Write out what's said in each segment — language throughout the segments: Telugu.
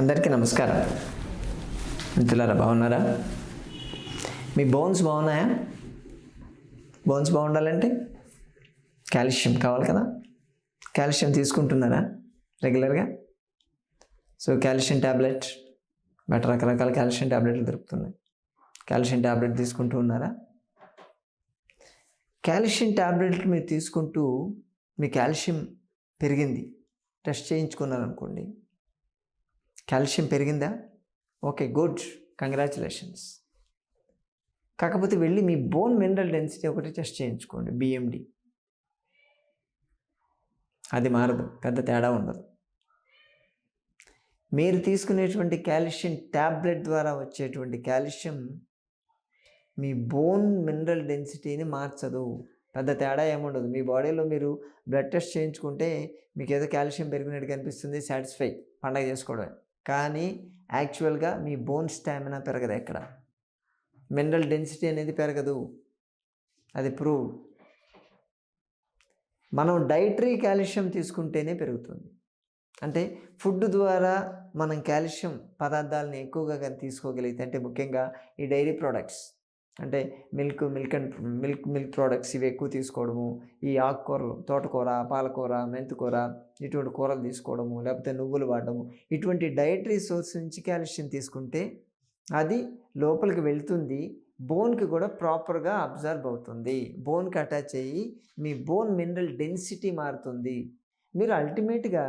అందరికీ నమస్కారం. మిత్రులారా బాగున్నారా? మీ బోన్స్ బాగున్నాయా? బోన్స్ బాగుండాలంటే? కాల్షియం కావాలి కదా? కాల్షియం తీసుకుంటున్నారా రెగ్యులర్గా? సో కాల్షియం ట్యాబ్లెట్ బట్ రకరకాల కాల్షియం ట్యాబ్లెట్లు దొరుకుతున్నాయి. కాల్షియం ట్యాబ్లెట్ తీసుకుంటూ ఉన్నారా? కాల్షియం ట్యాబ్లెట్లు మీరు తీసుకుంటూ మీ కాల్షియం పెరిగింది. టెస్ట్ చేయించుకున్నారనుకోండి కాల్షియం పెరిగిందా? Okay good. కంగ్రాచులేషన్స్. కాకపోతే వెళ్ళి మీ బోన్ మినరల్ డెన్సిటీ ఒకటి టెస్ట్ చేయించుకోండి బిఎండి అది మారదు పెద్ద తేడా ఉండదు. మీరు తీసుకునేటువంటి కాల్షియం ట్యాబ్లెట్ ద్వారా వచ్చేటువంటి కాల్షియం మీ బోన్ మినరల్ డెన్సిటీని మార్చదు. పెద్ద తేడా ఏముండదు. మీ బాడీలో మీరు బ్లడ్ టెస్ట్ చేయించుకుంటే మీకు ఏదో కాల్షియం పెరిగినట్టు కనిపిస్తుంది సాటిస్ఫై. పండగ చేసుకోవడమే. కానీ యాక్చువల్గా మీ బోన్ స్టామినా పెరగదు ఎక్కడ. మినరల్ డెన్సిటీ అనేది పెరగదు. అది ప్రూవ్ మనం డైటరీ కాల్షియం తీసుకుంటేనే పెరుగుతుంది. అంటే ఫుడ్ ద్వారా మనం కాల్షియం పదార్థాలను ఎక్కువగా కానీ తీసుకోగలిగితే అంటే ముఖ్యంగా ఈ డైరీ ప్రోడక్ట్స్ అంటే milk milk and milk milk products ఇవి ఎక్కువ తీసుకోవడము. ఈ ఆకుకూరలు తోటకూర పాలకూర మెంతికూర ఇటువంటి కూరలు తీసుకోవడము లేకపోతే నువ్వులు వాడడము. ఇటువంటి డైటరీ సోర్స్ నుంచి కాల్షియం తీసుకుంటే అది లోపలికి వెళ్తుంది బోన్కి కూడా ప్రాపర్గా అబ్జర్వ్ అవుతుంది. బోన్కి అటాచ్ అయ్యి మీ బోన్ మినరల్ డెన్సిటీ మారుతుంది. మీరు అల్టిమేట్గా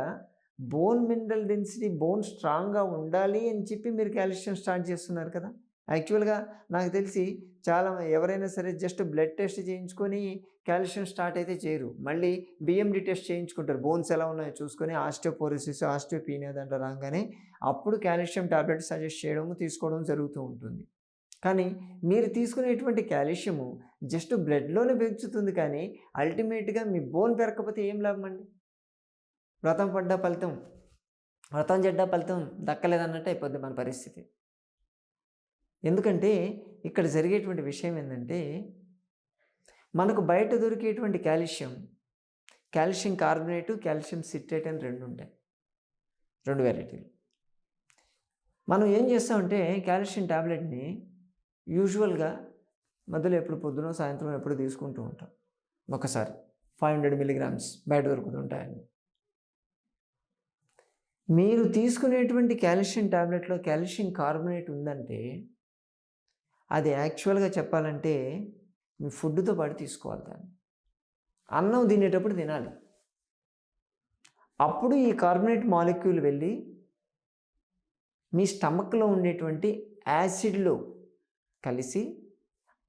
బోన్ మినరల్ డెన్సిటీ బోన్ స్ట్రాంగ్గా ఉండాలి అని చెప్పి మీరు కాల్షియం స్టార్ట్ చేస్తున్నారు కదా. యాక్చువల్గా నాకు తెలిసి చాలా ఎవరైనా సరే జస్ట్ బ్లడ్ టెస్ట్ చేయించుకొని కాల్షియం స్టార్ట్ అయితే చేయరు. మళ్ళీ బిఎండి టెస్ట్ చేయించుకుంటారు. బోన్స్ ఎలా ఉన్నాయో చూసుకొని ఆస్టియోపోరోసిస్ ఆస్టియోపీనియా దాంట్లో రాగానే అప్పుడు కాల్షియం టాబ్లెట్ సజెస్ట్ చేయడం తీసుకోవడం జరుగుతూ ఉంటుంది. కానీ మీరు తీసుకునేటువంటి కాల్షియము జస్ట్ బ్లడ్లోనే పెంచుతుంది కానీ అల్టిమేట్గా మీ బోన్ పెరగకపోతే ఏం లాభం అండి? వ్రతం పడ్డ ఫలితం. వ్రతం చెడ్డ ఫలితం దక్కలేదన్నట్టు అయిపోద్ది మన పరిస్థితి. ఎందుకంటే ఇక్కడ జరిగేటువంటి విషయం ఏంటంటే మనకు బయట దొరికేటువంటి calcium calcium carbonate calcium citrate అని రెండు ఉంటాయి రెండు వెరైటీలు. మనం ఏం చేస్తామంటే కాల్షియం ట్యాబ్లెట్ని యూజువల్గా మధ్యలో ఎప్పుడు పొద్దున సాయంత్రం ఎప్పుడు తీసుకుంటూ ఉంటాం. ఒకసారి ఫైవ్ హండ్రెడ్ మిలీగ్రామ్స్ బయట దొరుకుతుంటాయని మీరు తీసుకునేటువంటి కాల్షియం ట్యాబ్లెట్లో కాల్షియం కార్బోనేట్ ఉందంటే అది యాక్చువల్గా చెప్పాలంటే మీ ఫుడ్తో పాటు తీసుకోవాలి దాన్ని. అన్నం తినేటప్పుడు తినాలి. అప్పుడు ఈ కార్బోనేట్ మాలిక్యూల్ వెళ్ళి మీ స్టమక్లో ఉండేటువంటి యాసిడ్లో కలిసి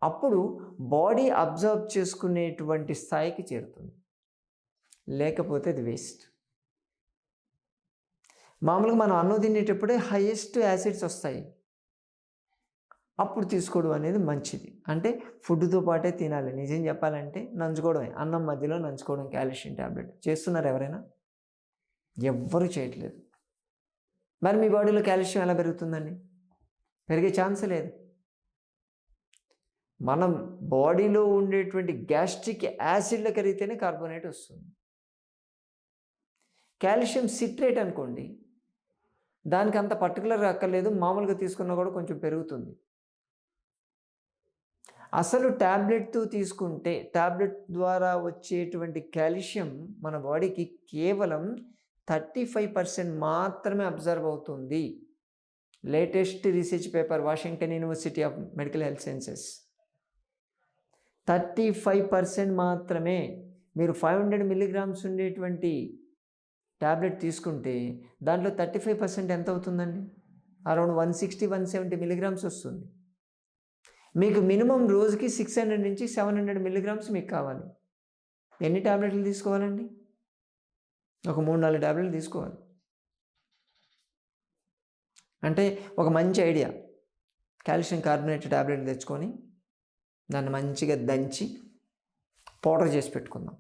అప్పుడు బాడీ అబ్జర్వ్ చేసుకునేటువంటి స్థాయికి చేరుతుంది. లేకపోతే అది వేస్ట్. మామూలుగా మనం అన్నం తినేటప్పుడే హైయెస్ట్ యాసిడ్స్ వస్తాయి. అప్పుడు తీసుకోవడం అనేది మంచిది. అంటే ఫుడ్తో పాటే తినాలి. నిజం చెప్పాలంటే నంచుకోవడమే. అన్నం మధ్యలో నంచుకోవడం క్యాల్షియం ట్యాబ్లెట్ చేస్తున్నారు ఎవరైనా? ఎవ్వరూ చేయట్లేదు. మరి మీ బాడీలో కాల్షియం ఎలా పెరుగుతుందండి? పెరిగే ఛాన్స్ లేదు. మనం బాడీలో ఉండేటువంటి గ్యాస్ట్రిక్ యాసిడ్లో కరిగితేనే కార్బోనేట్ వస్తుంది. కాల్షియం సిట్రేట్ అనుకోండి దానికి అంత పర్టికులర్ అక్కర్లేదు. మామూలుగా తీసుకున్నా కూడా కొంచెం పెరుగుతుంది. అసలు ట్యాబ్లెట్తో తీసుకుంటే ట్యాబ్లెట్ ద్వారా వచ్చేటువంటి కాల్షియం మన బాడీకి కేవలం థర్టీ ఫైవ్ పర్సెంట్ మాత్రమే అబ్జర్వ్ అవుతుంది. Latest research paper Washington University of medical health sciences. Thirty five percent మాత్రమే. మీరు ఫైవ్ హండ్రెడ్ మిల్లీగ్రామ్స్ ఉండేటువంటి ట్యాబ్లెట్ తీసుకుంటే దాంట్లో థర్టీ ఫైవ్ పర్సెంట్ ఎంత అవుతుందండి? Around one sixty one seventy milligrams వస్తుంది. మీకు మినిమం రోజుకి సిక్స్ హండ్రెడ్ నుంచి సెవెన్ హండ్రెడ్ మిల్లీగ్రామ్స్ మీకు కావాలి. ఎన్ని ట్యాబ్లెట్లు తీసుకోవాలండి? ఒక మూడు నాలుగు ట్యాబ్లెట్లు తీసుకోవాలి. అంటే ఒక మంచి ఐడియా. కాల్షియం కార్బోనేట్ ట్యాబ్లెట్ తెచ్చుకొని దాన్ని మంచిగా దంచి పౌడర్ చేసి పెట్టుకుందాం.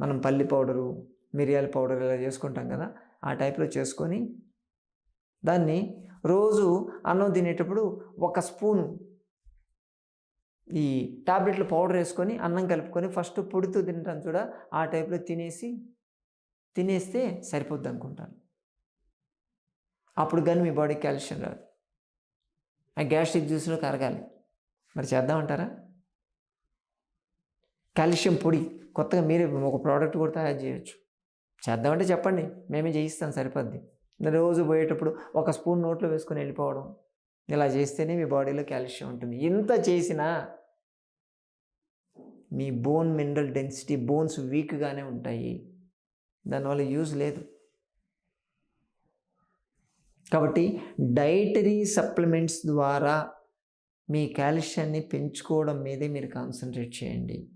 మనం పల్లి పౌడరు మిరియాల పౌడర్ ఇలా చేసుకుంటాం కదా ఆ టైప్లో చేసుకొని దాన్ని రోజు అన్నం తినేటప్పుడు ఒక స్పూన్ ఈ టాబ్లెట్లు పౌడర్ వేసుకొని అన్నం కలుపుకొని ఫస్ట్ పొడితో తింటాను చూడ ఆ టైప్లో తినేసి తినేస్తే సరిపోద్ది అనుకుంటాను. అప్పుడు కానీ మీ బాడీ కాల్షియం రాదు. ఆ గ్యాస్ట్రిక్ జ్యూస్లో కరగాలి. మరి చేద్దామంటారా కాల్షియం పొడి కొత్తగా మీరే ఒక ప్రోడక్ట్ కూడా తయారు చేయొచ్చు. చేద్దామంటే చెప్పండి. మేమే చేయిస్తాం సరిపోద్ది. రోజు పోయేటప్పుడు ఒక స్పూన్ నోట్లో వేసుకొని వెళ్ళిపోవడం. ఇలా చేస్తేనే మీ బాడీలో కాల్షియం ఉంటుంది. ఇంత చేసినా మీ బోన్ మినరల్ డెన్సిటీ బోన్స్ వీక్గానే ఉంటాయి. దానివల్ల యూజ్ లేదు. కాబట్టి డైటరీ సప్లిమెంట్స్ ద్వారా మీ కాల్షియాన్ని పెంచుకోవడం మీదే మీరు కాన్సన్ట్రేట్ చేయండి.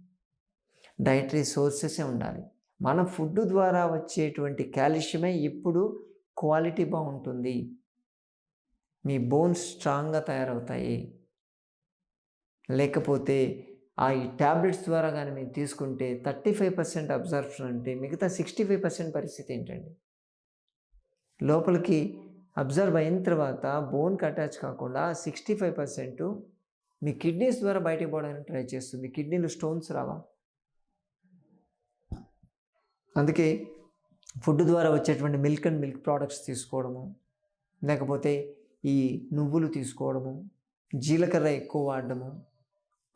డైటరీ సోర్సెసే ఉండాలి. మన ఫుడ్ ద్వారా వచ్చేటువంటి కాల్షియమే ఇప్పుడు క్వాలిటీ బాగుంటుంది. మీ బోన్స్ స్ట్రాంగ్గా తయారవుతాయి. లేకపోతే ఆ ఈ ట్యాబ్లెట్స్ ద్వారా కానీ మీరు తీసుకుంటే థర్టీ ఫైవ్ పర్సెంట్ అబ్జర్ప్షన్ అంటే మిగతా సిక్స్టీ ఫైవ్ పర్సెంట్ పరిస్థితి ఏంటండి? లోపలికి అబ్జర్వ్ అయిన తర్వాత బోన్కి అటాచ్ కాకుండా సిక్స్టీ ఫైవ్ పర్సెంట్ మీ కిడ్నీస్ ద్వారా బయటకు పోవడానికి ట్రై చేస్తుంది. కిడ్నీలో స్టోన్స్ రావా? అందుకే ఫుడ్ ద్వారా వచ్చేటువంటి మిల్క్ అండ్ మిల్క్ ప్రోడక్ట్స్ తీసుకోవడము లేకపోతే ఈ నువ్వులు తీసుకోవడము జీలకర్ర ఎక్కువ వాడడము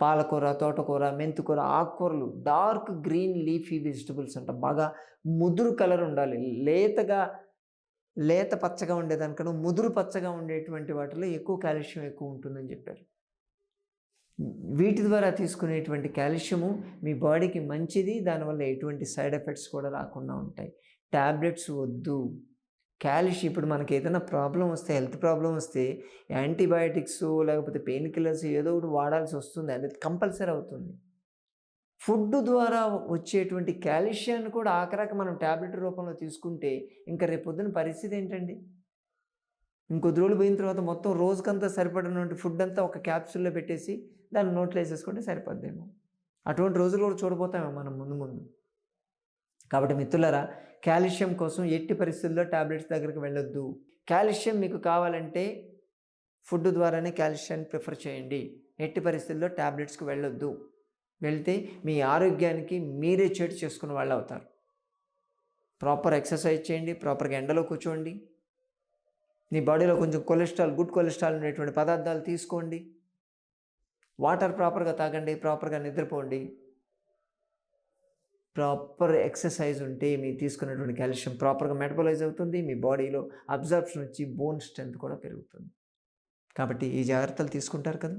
పాలకూర తోటకూర మెంతికూర ఆకుకూరలు డార్క్ గ్రీన్ లీఫీ వెజిటబుల్స్ అంట. బాగా ముదురు కలర్ ఉండాలి. లేతగా లేత పచ్చగా ఉండేదానికన్నా ముదురు పచ్చగా ఉండేటువంటి వాటిలో ఎక్కువ కాల్షియం ఎక్కువ ఉంటుందని చెప్పారు. వీటి ద్వారా తీసుకునేటువంటి కాల్షియము మీ బాడీకి మంచిది. దానివల్ల ఎటువంటి సైడ్ ఎఫెక్ట్స్ కూడా రాకుండా ఉంటాయి. ట్యాబ్లెట్స్ వద్దు. కాల్షియం ఇప్పుడు మనకి ఏదైనా ప్రాబ్లం వస్తే హెల్త్ ప్రాబ్లం వస్తే యాంటీబయాటిక్స్ లేకపోతే పెయిన్ కిల్లర్స్ ఏదో ఒకటి వాడాల్సి వస్తుంది. అది కంపల్సరీ అవుతుంది. ఫుడ్ ద్వారా వచ్చేటువంటి కాల్షియాన్ని కూడా ఆఖరాక మనం ట్యాబ్లెట్ రూపంలో తీసుకుంటే ఇంకా రేపొద్దున పరిస్థితి ఏంటండి? ఇంకొద్ది రోజులు పోయిన తర్వాత మొత్తం రోజుకంతా సరిపడినటువంటి ఫుడ్ అంతా ఒక క్యాప్సూల్లో పెట్టేసి దాన్ని నోట్లో వేసేసుకుంటే సరిపోద్దేమో. అటువంటి రోజులు కూడా చూడబోతామేమో మనం ముందు ముందు. కాబట్టి మిత్రులరా కాల్షియం కోసం ఎట్టి పరిస్థితుల్లో ట్యాబ్లెట్స్ దగ్గరికి వెళ్ళొద్దు. కాల్షియం మీకు కావాలంటే ఫుడ్ ద్వారానే కాల్షియాన్ని ప్రిఫర్ చేయండి. ఎట్టి పరిస్థితుల్లో ట్యాబ్లెట్స్కి వెళ్ళొద్దు. వెళ్తే మీ ఆరోగ్యానికి మీరే చెడు చేసుకున్న వాళ్ళు అవుతారు ప్రాపర్ ఎక్సర్సైజ్ చేయండి ప్రాపర్గా ఎండలో కూర్చోండి. మీ బాడీలో కొంచెం కొలెస్ట్రాల్ గుడ్ కొలెస్ట్రాల్ ఉండేటువంటి పదార్థాలు తీసుకోండి. వాటర్ ప్రాపర్గా తాగండి ప్రాపర్గా నిద్రపోండి. ప్రాపర్ ఎక్సర్సైజ్ ఉంటే మీరు తీసుకున్నటువంటి కాల్షియం ప్రాపర్గా మెటబలైజ్ అవుతుంది మీ బాడీలో అబ్జర్ప్షన్ వచ్చి బోన్ స్ట్రెంత్ కూడా పెరుగుతుంది. కాబట్టి ఈ జాగ్రత్తలు తీసుకుంటారు కదా!